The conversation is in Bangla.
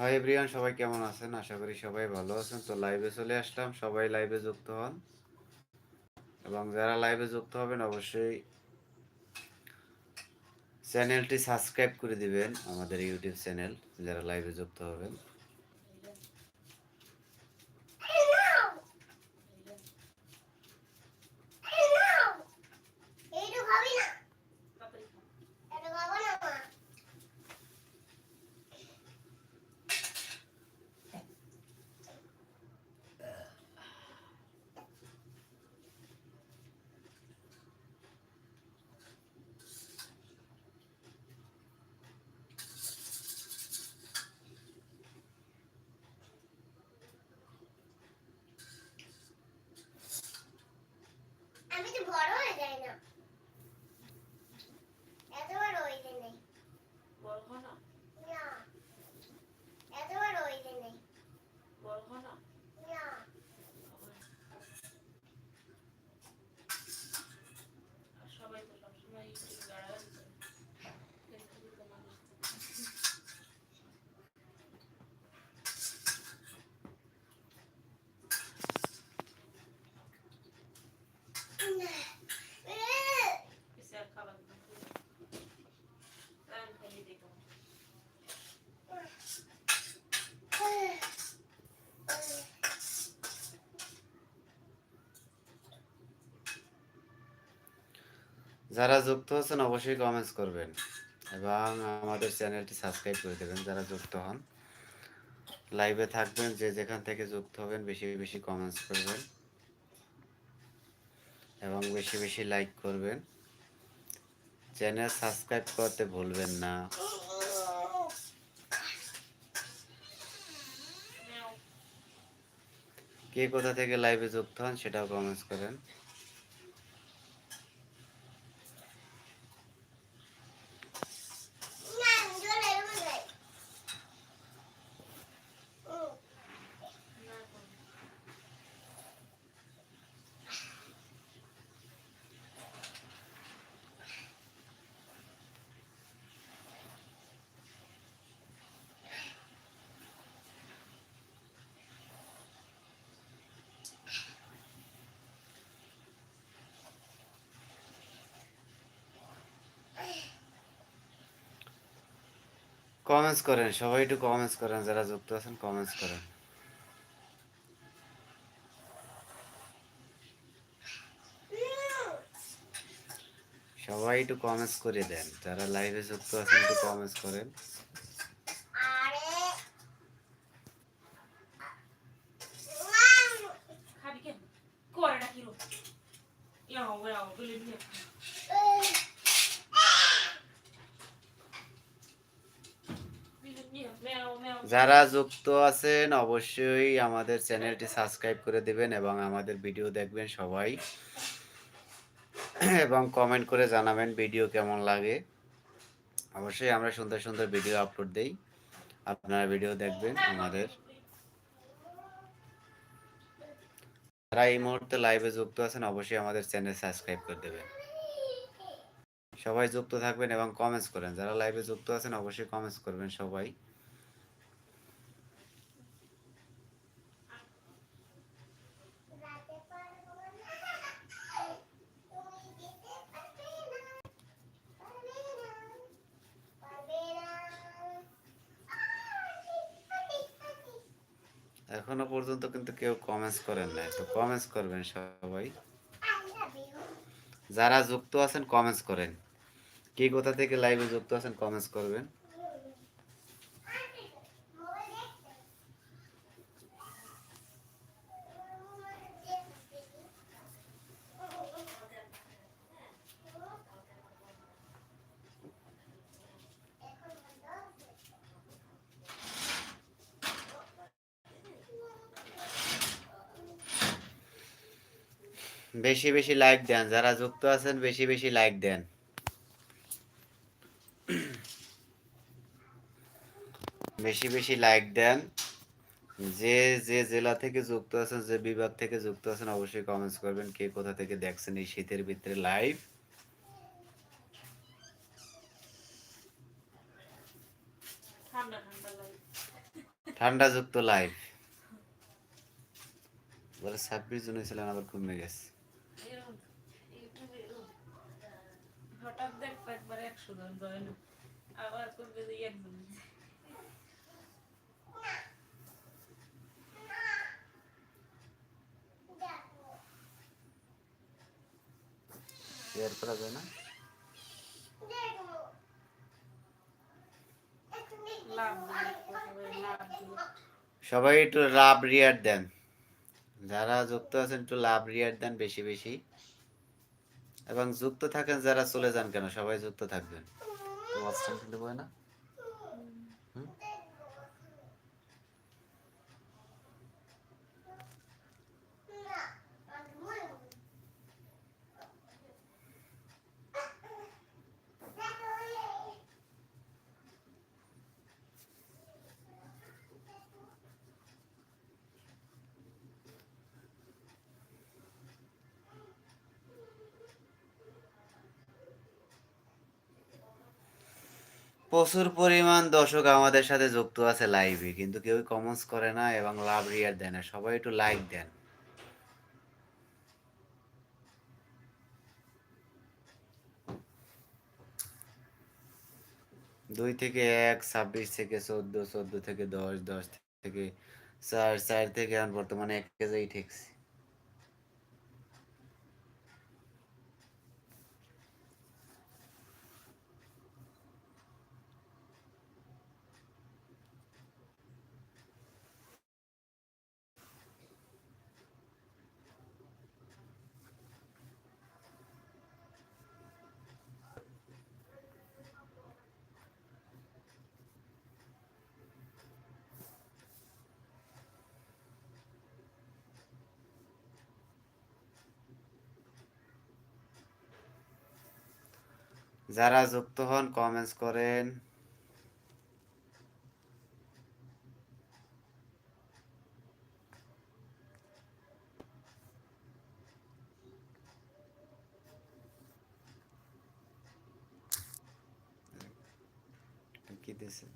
হাই এভরিওয়ান সবাই কেমন আছেন? আশা করি সবাই ভালো আছেন। তো লাইভে চলে আসলাম। সবাই লাইভে যুক্ত হন। এবং যারা লাইভে যুক্ত হবেন, অবশ্যই চ্যানেলটি সাবস্ক্রাইব করে দিবেন, আমাদের ইউটিউব চ্যানেল যারা লাইভে যুক্ত হবেন। যারা যুক্ত হচ্ছেন অবশ্যই কমেন্টস করবেন এবং আমাদের চ্যানেলটি সাবস্ক্রাইব করে দেবেন যারা যুক্ত হন। লাইভে থাকবেন, যে যেখান থেকে যুক্ত হবেন বেশি বেশি কমেন্টস করবেন এবং বেশি বেশি লাইক করবেন। চ্যানেল সাবস্ক্রাইব করতে ভুলবেন না। কে কোথা থেকে লাইভে যুক্ত হন সেটাও কমেন্টস করেন না আমি জল এরকম যাই না করো। কমেন্টস করেন, সবাই একটু কমেন্টস করেন, যারা যুক্ত আছেন কমেন্টস করেন। সবাই একটু কমেন্টস করে দেন, যারা লাইভে যুক্ত আছেন একটু কমেন্টস করেন। যারা যুক্ত আছেন, অবশ্যই আমাদের চ্যানেলটি সাবস্ক্রাইব করে দিবেন এবং আমাদের ভিডিও দেখবেন সবাই। এবং কমেন্ট করে জানাবেন ভিডিও কেমন লাগে। অবশ্যই আমরা সুন্দর সুন্দর ভিডিও আপলোড দেই। আপনারা ভিডিও দেখবেন আমাদের। যারা এই মুহূর্তে লাইভে যুক্ত আছেন, অবশ্যই আমাদের চ্যানেল সাবস্ক্রাইব করে দেবেন। সবাই যুক্ত থাকবেন এবং কমেন্টস করেন। যারা লাইভে যুক্ত আছেন, অবশ্যই কমেন্টস করবেন সবাই। এখনও পর্যন্ত কিন্তু কেউ কমেন্টস করেন না তো কমেন্টস করবেন সবাই। যারা যুক্ত আছেন কমেন্টস করেন। কে কোথা থেকে লাইভে যুক্ত আছেন কমেন্টস করবেন। বেশি বেশি লাইক দেন যারা যুক্ত আছেন বেশি বেশি লাইক দেন। বেশি বেশি লাইক দেন। যে যে জেলা থেকে যুক্ত আছেন যে বিভাগ থেকে যুক্ত আছেন অবশ্যই কমেন্টস করবেন কে কোথা থেকে দেখছেন এই শীতের ভিতরে লাইভ ঠান্ডা যুক্ত লাইভ বলে ছাব্বিশ জন হয়েছিলেন আবার কমে গেছে। একবার একশো জন জয়েন আবার করবে যে একজন শেয়ার করা যায় না সবাই লাভ সবাই একটু লাভ রিয়ার দেন। যারা যুক্ত আছেন একটু লাভ রিয়ার দেন বেশি বেশি। এবং যুক্ত থাকেন যারা চলে যান কেন? সবাই যুক্ত থাকবেন। কিন্তু না? প্রচুর পরিমাণ দর্শক আমাদের সাথে যুক্ত আছে লাইভে কিন্তু কেউ কমেন্টস করে না এবং লাভ রিয়ার দেয় না। সবাই একটু লাইক দেন। দুই থেকে এক, ছাব্বিশ থেকে চোদ্দ চোদ্দ থেকে দশ দশ থেকে চার চার থেকে বর্তমানে এক কেজি ঠেকছি। যারা যুক্ত হন কমেন্টস করেন। কি দিছে